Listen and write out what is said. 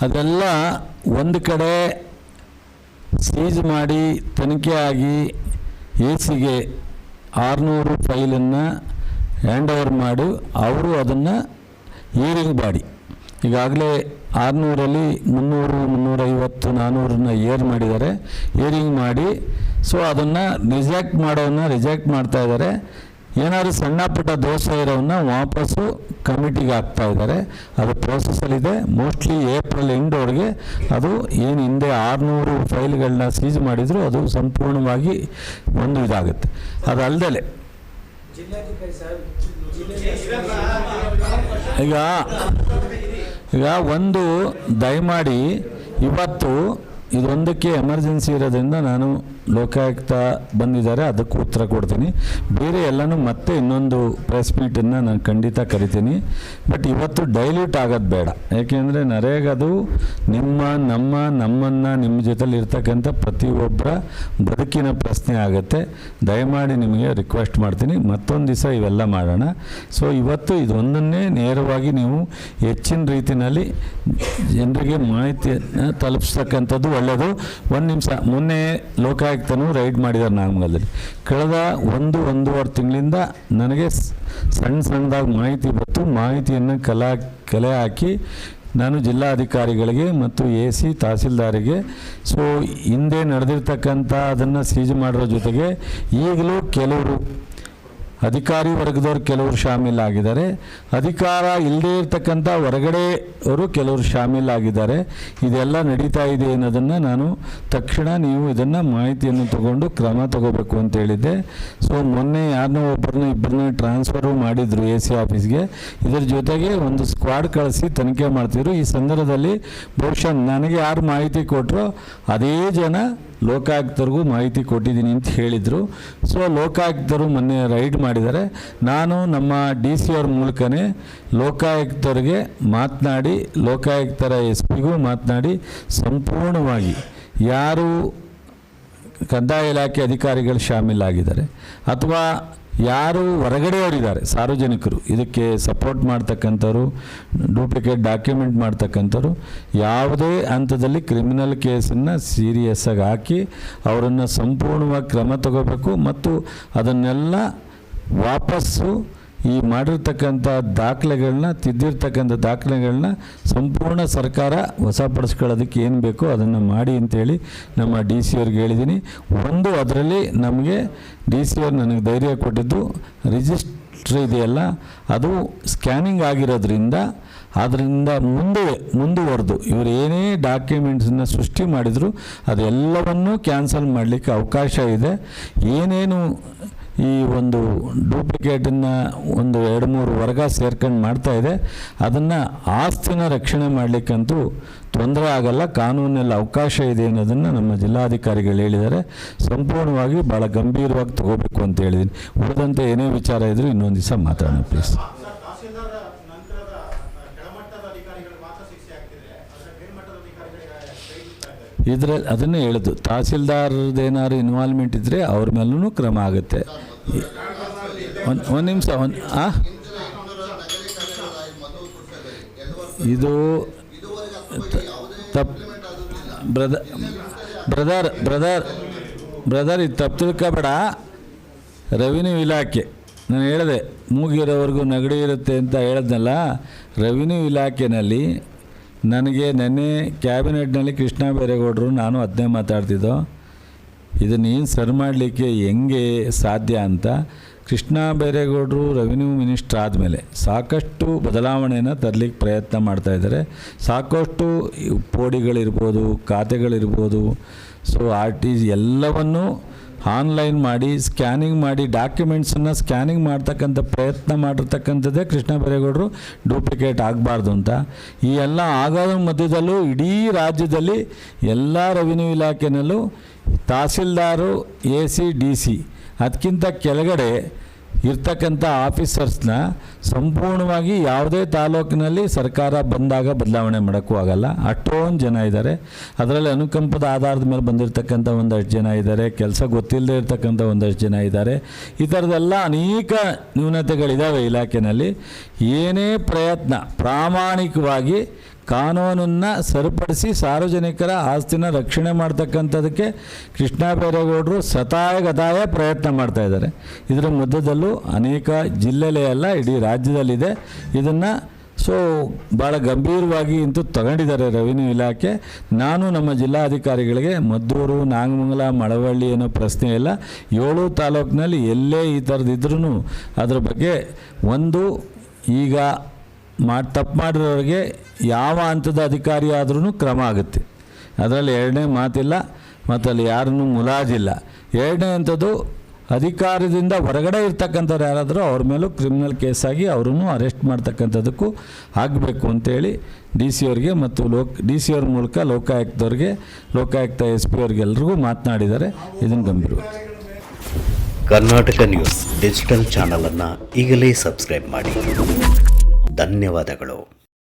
ಅದೆಲ್ಲ ಒಂದು ಕಡೆ ಸೀಜ್ ಮಾಡಿ ತನಿಖೆ ಆಗಿ ಎ ಸಿಗೆ ಆರುನೂರು ಫೈಲನ್ನು ಹ್ಯಾಂಡ್ ಓವರ್ ಮಾಡಿ ಅವರು ಅದನ್ನು ಏರಿಂಗ್ ಮಾಡಿ. ಈಗಾಗಲೇ ಆರುನೂರಲ್ಲಿ ಮುನ್ನೂರು ಮುನ್ನೂರೈವತ್ತು ನಾನ್ನೂರನ್ನ ಏರ್ ಮಾಡಿದ್ದಾರೆ. ಏರಿಂಗ್ ಮಾಡಿ ಸೊ ಅದನ್ನು ರಿಜೆಕ್ಟ್ ಮಾಡೋನ್ನ ರಿಜೆಕ್ಟ್ ಮಾಡ್ತಾ ಇದ್ದಾರೆ ಏನಾದರೂ ಸಣ್ಣ ಪುಟ್ಟ ದೋಷ ಇರೋವನ್ನ ವಾಪಸ್ಸು ಕಮಿಟಿಗೆ ಹಾಕ್ತಾ ಇದ್ದಾರೆ ಅದು ಪ್ರೋಸೆಸಲ್ಲಿದೆ ಮೋಸ್ಟ್ಲಿ ಏಪ್ರಿಲ್ ಎಂಡ್ವರೆಗೆ ಅದು ಏನು ಹಿಂದೆ ಆರುನೂರು ಫೈಲ್ಗಳನ್ನ ಸೀಜ್ ಮಾಡಿದ್ರು ಅದು ಸಂಪೂರ್ಣವಾಗಿ ಒಂದು ಇದಾಗುತ್ತೆ. ಅದಲ್ಲದೆ ಈಗ ಈಗ ಒಂದು ದಯಮಾಡಿ ಇವತ್ತು ಇದೊಂದಕ್ಕೆ ಎಮರ್ಜೆನ್ಸಿ ಇರೋದ್ರಿಂದ ನಾನು ಲೋಕಾಯುಕ್ತ ಬಂದಿದ್ದಾರೆ, ಅದಕ್ಕೂ ಉತ್ತರ ಕೊಡ್ತೀನಿ. ಬೇರೆ ಎಲ್ಲನೂ ಮತ್ತೆ ಇನ್ನೊಂದು ಪ್ರೆಸ್ ಮೀಟನ್ನು ನಾನು ಖಂಡಿತ ಕರಿತೀನಿ. ಬಟ್ ಇವತ್ತು ಡೈಲ್ಯೂಟ್ ಆಗೋದು ಬೇಡ. ಏಕೆಂದರೆ ನರೇಗದು ನಿಮ್ಮ, ನಮ್ಮ, ನಮ್ಮನ್ನು ನಿಮ್ಮ ಜೊತೆಲಿ ಇರ್ತಕ್ಕಂಥ ಪ್ರತಿಯೊಬ್ಬರ ಬದುಕಿನ ಪ್ರಶ್ನೆ ಆಗುತ್ತೆ. ದಯಮಾಡಿ ನಿಮಗೆ ರಿಕ್ವೆಸ್ಟ್ ಮಾಡ್ತೀನಿ. ಮತ್ತೊಂದು ದಿವಸ ಇವೆಲ್ಲ ಮಾಡೋಣ. ಸೊ ಇವತ್ತು ಇದೊಂದನ್ನೇ ನೇರವಾಗಿ ನೀವು ಹೆಚ್ಚಿನ ರೀತಿಯಲ್ಲಿ ಜನರಿಗೆ ಮಾಹಿತಿಯನ್ನು ತಲುಪಿಸ್ತಕ್ಕಂಥದ್ದು ಒಳ್ಳೆಯದು. ಒಂದು ನಿಮಿಷ, ಮೊನ್ನೆ ಲೋಕಾಯುಕ್ತನು ರೈಡ್ ಮಾಡಿದ್ದಾರೆ ನಾಗಮಂಗಲದಲ್ಲಿ. ಕಳೆದ ಒಂದು, ಒಂದೂವರೆ ತಿಂಗಳಿಂದ ನನಗೆ ಸಣ್ಣ ಸಣ್ಣದಾಗಿ ಮಾಹಿತಿ ಬಂತು. ಮಾಹಿತಿಯನ್ನು ಕಲಾ, ಕಲೆ ಹಾಕಿ ನಾನು ಜಿಲ್ಲಾಧಿಕಾರಿಗಳಿಗೆ ಮತ್ತು ಎ ಸಿ ತಹಸೀಲ್ದಾರಿಗೆ, ಸೊ ಹಿಂದೆ ನಡೆದಿರ್ತಕ್ಕಂಥ ಅದನ್ನು ಸೀಜ್ ಮಾಡಿರೋ ಜೊತೆಗೆ ಈಗಲೂ ಕೆಲವರು ಅಧಿಕಾರಿ ವರ್ಗದವ್ರು ಕೆಲವರು ಶಾಮೀಲಾಗಿದ್ದಾರೆ ಅಧಿಕಾರ ಇಲ್ಲದೇ ಇರತಕ್ಕಂಥ ಹೊರಗಡೆಯವರು ಕೆಲವರು ಶಾಮೀಲಾಗಿದ್ದಾರೆ ಇದೆಲ್ಲ ನಡೀತಾ ಇದೆ ಅನ್ನೋದನ್ನು ನಾನು ತಕ್ಷಣ ನೀವು ಇದನ್ನು ಮಾಹಿತಿಯನ್ನು ತಗೊಂಡು ಕ್ರಮ ತಗೋಬೇಕು ಅಂತ ಹೇಳಿದ್ದೆ. ಸೊ, ಮೊನ್ನೆ ಯಾರನ್ನೋ ಒಬ್ಬರನ್ನ ಇಬ್ಬರನ್ನ ಟ್ರಾನ್ಸ್ಫರು ಮಾಡಿದರು ಎ ಸಿ ಆಫೀಸ್ಗೆ. ಇದರ ಜೊತೆಗೆ ಒಂದು ಸ್ಕ್ವಾಡ್ ಕಳಿಸಿ ತನಿಖೆ ಮಾಡ್ತಿದ್ರು. ಈ ಸಂದರ್ಭದಲ್ಲಿ ಬಹುಶಃ ನನಗೆ ಯಾರು ಮಾಹಿತಿ ಕೊಟ್ಟರೋ ಅದೇ ಜನ ಲೋಕಾಯುಕ್ತರಿಗೂ ಮಾಹಿತಿ ಕೊಟ್ಟಿದ್ದೀನಿ ಅಂತ ಹೇಳಿದರು. ಸೊ ಲೋಕಾಯುಕ್ತರು ಮೊನ್ನೆ ರೈಡ್ ಮಾಡಿದ್ದಾರೆ. ನಾನು ನಮ್ಮ ಡಿ ಸಿ ಅವ್ರ ಮೂಲಕನೇ ಲೋಕಾಯುಕ್ತರಿಗೆ ಮಾತನಾಡಿ, ಲೋಕಾಯುಕ್ತರ ಎಸ್ ಪಿಗೂ ಮಾತನಾಡಿ ಸಂಪೂರ್ಣವಾಗಿ ಯಾರು ಕಂದಾಯ ಇಲಾಖೆ ಅಧಿಕಾರಿಗಳು ಶಾಮೀಲಾಗಿದ್ದಾರೆ. ಅಥವಾ ಯಾರು ಹೊರಗಡೆಯವರಿದ್ದಾರೆ, ಸಾರ್ವಜನಿಕರು, ಇದಕ್ಕೆ ಸಪೋರ್ಟ್ ಮಾಡ್ತಕ್ಕಂಥವ್ರು ಡೂಪ್ಲಿಕೇಟ್ ಡಾಕ್ಯುಮೆಂಟ್ ಮಾಡ್ತಕ್ಕಂಥವ್ರು, ಯಾವುದೇ ಹಂತದಲ್ಲಿ ಕ್ರಿಮಿನಲ್ ಕೇಸನ್ನು ಸೀರಿಯಸ್ಸಾಗಿ ಹಾಕಿ ಅವರನ್ನು ಸಂಪೂರ್ಣವಾಗಿ ಕ್ರಮ ತಗೋಬೇಕು ಮತ್ತು ಅದನ್ನೆಲ್ಲ ವಾಪಸ್ಸು ಈ ಮಾಡಿರ್ತಕ್ಕಂಥ ದಾಖಲೆಗಳನ್ನ, ತಿದ್ದಿರ್ತಕ್ಕಂಥ ದಾಖಲೆಗಳನ್ನ ಸಂಪೂರ್ಣ ಸರ್ಕಾರ ವಶಪಡಿಸ್ಕೊಳ್ಳೋದಕ್ಕೆ ಏನು ಬೇಕೋ ಅದನ್ನು ಮಾಡಿ ಅಂತೇಳಿ ನಮ್ಮ ಡಿ ಸಿ ಅವ್ರಿಗೆ ಹೇಳಿದ್ದೀನಿ. ಒಂದು ಅದರಲ್ಲಿ ನಮಗೆ ಡಿ ಸಿ ಅವ್ರು ನನಗೆ ಧೈರ್ಯ ಕೊಟ್ಟಿದ್ದು, ರಿಜಿಸ್ಟ್ರ್ ಇದೆಯಲ್ಲ, ಅದು ಸ್ಕ್ಯಾನಿಂಗ್ ಆಗಿರೋದ್ರಿಂದ ಅದರಿಂದ ಮುಂದೆ, ಮುಂದುವರೆದು. ಇವರು ಏನೇ ಡಾಕ್ಯುಮೆಂಟ್ಸನ್ನ ಸೃಷ್ಟಿ ಮಾಡಿದರೂ, ಅದೆಲ್ಲವನ್ನೂ ಕ್ಯಾನ್ಸಲ್ ಮಾಡಲಿಕ್ಕೆ ಅವಕಾಶ ಇದೆ. ಏನೇನು ಈ ಒಂದು ಡೂಪ್ಲಿಕೇಟನ್ನು ಒಂದು ಎರಡು ಮೂರು ವರ್ಗ ಸೇರ್ಕೊಂಡು ಮಾಡ್ತಾ ಇದೆ. ಅದನ್ನು ಆಸ್ತಿನ ರಕ್ಷಣೆ ಮಾಡಲಿಕ್ಕಂತೂ ತೊಂದರೆ ಆಗಲ್ಲ ಕಾನೂನಲ್ಲಿ ಅವಕಾಶ ಇದೆ ಅನ್ನೋದನ್ನು ನಮ್ಮ ಜಿಲ್ಲಾಧಿಕಾರಿಗಳು ಹೇಳಿದ್ದಾರೆ. ಸಂಪೂರ್ಣವಾಗಿ ಭಾಳ ಗಂಭೀರವಾಗಿ ತಗೋಬೇಕು ಅಂತ ಹೇಳಿದ್ದೀನಿ. ಉಳಿದಂತೆ ಏನೇ ವಿಚಾರ ಇದ್ದರೂ ಇನ್ನೊಂದು ದಿವಸ ಮಾತಾಡೋಣ ಪ್ಲೀಸ್ ಇದ್ರಲ್ಲಿ ಅದನ್ನೇ ಹೇಳೋದು. ತಹಸೀಲ್ದಾರ್ದೇನಾದ್ರು ಇನ್ವಾಲ್ವ್ಮೆಂಟ್ ಇದ್ದರೆ ಅವ್ರ ಮೇಲೂ ಕ್ರಮ ಆಗುತ್ತೆ. ಒಂದು ಒಂದು ನಿಮಿಷ, ಒಂದು, ಆ? ಇದು ತಪ್, ಬ್ರದರ್ ಬ್ರದರ್ ಬ್ರದರ್ ಬ್ರದರ್, ಇದು ತಪ್ಪು ತಿಳ್ಕೊಬೇಡ. ರೆವಿನ್ಯೂ ಇಲಾಖೆ, ನಾನು ಹೇಳಿದೆ, ಮೂಗಿರೋವರೆಗೂ ನಗಡಿ ಇರುತ್ತೆ ಅಂತ ಹೇಳಿದ್ನಲ್ಲ, ರೆವಿನ್ಯೂ ಇಲಾಖೆನಲ್ಲಿ ನನಗೆ ನೆನ್ನೆ ಕ್ಯಾಬಿನೆಟ್ನಲ್ಲಿ ಕೃಷ್ಣ ಬೇರೆಗೌಡರು ನಾನು ಅದನ್ನೇ ಮಾತಾಡ್ತಿದ್ದೋ. ಇದನ್ನು ಏನು ಸರಿ ಮಾಡಲಿಕ್ಕೆ ಹೆಂಗೆ ಸಾಧ್ಯ ಅಂತ. ಕೃಷ್ಣ ಬೇರೆಗೌಡರು ರೆವಿನ್ಯೂ ಮಿನಿಸ್ಟ್ರ್ ಆದಮೇಲೆ ಸಾಕಷ್ಟು ಬದಲಾವಣೆಯನ್ನು ತರಲಿಕ್ಕೆ ಪ್ರಯತ್ನ ಮಾಡ್ತಾ ಇದ್ದಾರೆ. ಸಾಕಷ್ಟು ಪೋಡಿಗಳಿರ್ಬೋದು, ಖಾತೆಗಳಿರ್ಬೋದು. ಸೊ ಆರ್ ಟಿ ಎಲ್ಲವನ್ನೂ ಆನ್ಲೈನ್ ಮಾಡಿ ಸ್ಕ್ಯಾನಿಂಗ್ ಮಾಡಿ ಡಾಕ್ಯುಮೆಂಟ್ಸನ್ನು ಸ್ಕ್ಯಾನಿಂಗ್ ಮಾಡ್ತಕ್ಕಂಥ ಪ್ರಯತ್ನ ಮಾಡಿರ್ತಕ್ಕಂಥದ್ದೇ ಕೃಷ್ಣ ಬೈರೇಗೌಡರು ಡೂಪ್ಲಿಕೇಟ್ ಆಗಬಾರ್ದು ಅಂತ. ಈ ಎಲ್ಲ ಆಗೋದ್ರ ಮಧ್ಯದಲ್ಲೂ ಇಡೀ ರಾಜ್ಯದಲ್ಲಿ ಎಲ್ಲ ರೆವಿನ್ಯೂ ಇಲಾಖೆನಲ್ಲೂ ತಹಸೀಲ್ದಾರು, ಎ ಸಿ, ಡಿ ಸಿ ಅದಕ್ಕಿಂತ ಕೆಳಗಡೆ ಇರ್ತಕ್ಕಂಥ ಆಫೀಸರ್ಸ್ನ ಸಂಪೂರ್ಣವಾಗಿ ಯಾವುದೇ ತಾಲೂಕಿನಲ್ಲಿ ಸರ್ಕಾರ ಬಂದಾಗ ಬದಲಾವಣೆ ಮಾಡೋಕ್ಕೂ ಆಗಲ್ಲ. ಅಷ್ಟೊಂದು ಜನ ಇದ್ದಾರೆ. ಅದರಲ್ಲಿ ಅನುಕಂಪದ ಆಧಾರದ ಮೇಲೆ ಬಂದಿರತಕ್ಕಂಥ ಒಂದಷ್ಟು ಜನ ಇದ್ದಾರೆ. ಕೆಲಸ ಗೊತ್ತಿಲ್ಲದೆ ಇರತಕ್ಕಂಥ ಒಂದಷ್ಟು ಜನ ಇದ್ದಾರೆ. ಈ ಥರದ್ದೆಲ್ಲ ಅನೇಕ ನ್ಯೂನತೆಗಳಿದ್ದಾವೆ ಇಲಾಖೆಯಲ್ಲಿ ಏನೇ ಪ್ರಯತ್ನ ಪ್ರಾಮಾಣಿಕವಾಗಿ ಕಾನೂನನ್ನು ಸರಿಪಡಿಸಿ ಸಾರ್ವಜನಿಕರ ಆಸ್ತಿನ ರಕ್ಷಣೆ ಮಾಡ್ತಕ್ಕಂಥದ್ದಕ್ಕೆ ಕೃಷ್ಣ ಬೈರೇಗೌಡರು ಸತಾಯ ಗತಾಯ ಪ್ರಯತ್ನ ಮಾಡ್ತಾ ಇದ್ದಾರೆ. ಇದರ ಮಧ್ಯದಲ್ಲೂ ಅನೇಕ ಜಿಲ್ಲೆಲೇ ಅಲ್ಲ ಇಡೀ ರಾಜ್ಯದಲ್ಲಿದೆ. ಇದನ್ನು ಸೊ ಭಾಳ ಗಂಭೀರವಾಗಿ ಇಂತೂ ತಗೊಂಡಿದ್ದಾರೆ ರೆವಿನ್ಯೂ ಇಲಾಖೆ. ನಾನು ನಮ್ಮ ಜಿಲ್ಲಾಧಿಕಾರಿಗಳಿಗೆ ಮದ್ದೂರು, ನಾಗಮಂಗಲ, ಮಳವಳ್ಳಿ ಅನ್ನೋ ಪ್ರಶ್ನೆ ಇಲ್ಲ. ಏಳು ತಾಲೂಕಿನಲ್ಲಿ ಎಲ್ಲೇ ಈ ಥರದಿದ್ರೂ ಅದ್ರ ಬಗ್ಗೆ ಒಂದು ಈಗ ಮಾಡಿ, ತಪ್ಪು ಮಾಡಿರೋರಿಗೆ ಯಾವ ಹಂತದ ಅಧಿಕಾರಿ ಆದ್ರೂ ಕ್ರಮ ಆಗುತ್ತೆ. ಅದರಲ್ಲಿ ಎರಡನೇ ಮಾತಿಲ್ಲ ಮತ್ತು ಅಲ್ಲಿ ಯಾರನ್ನೂ ಮುಲಾಜಿಲ್ಲ. ಎರಡನೇ ಅಂಥದ್ದು, ಅಧಿಕಾರದಿಂದ ಹೊರಗಡೆ ಇರ್ತಕ್ಕಂಥವ್ರು ಯಾರಾದರೂ ಅವ್ರ ಮೇಲೂ ಕ್ರಿಮಿನಲ್ ಕೇಸಾಗಿ ಅವರನ್ನು ಅರೆಸ್ಟ್ ಮಾಡ್ತಕ್ಕಂಥದ್ದಕ್ಕೂ ಆಗಬೇಕು ಅಂತೇಳಿ ಡಿ ಸಿ ಅವ್ರಿಗೆ ಮತ್ತು ಲೋಕ್ ಡಿ ಸಿ ಅವ್ರ ಮೂಲಕ ಲೋಕಾಯುಕ್ತವ್ರಿಗೆ, ಲೋಕಾಯುಕ್ತ ಎಸ್ ಪಿ ಅವ್ರಿಗೆಲ್ರಿಗೂ ಮಾತನಾಡಿದ್ದಾರೆ. ಇದನ್ನು ಗಂಭೀರ ಕರ್ನಾಟಕ ನ್ಯೂಸ್ ಡಿಜಿಟಲ್ ಚಾನಲನ್ನು ಈಗಲೇ ಸಬ್ಸ್ಕ್ರೈಬ್ ಮಾಡಿ. ಧನ್ಯವಾದಗಳು.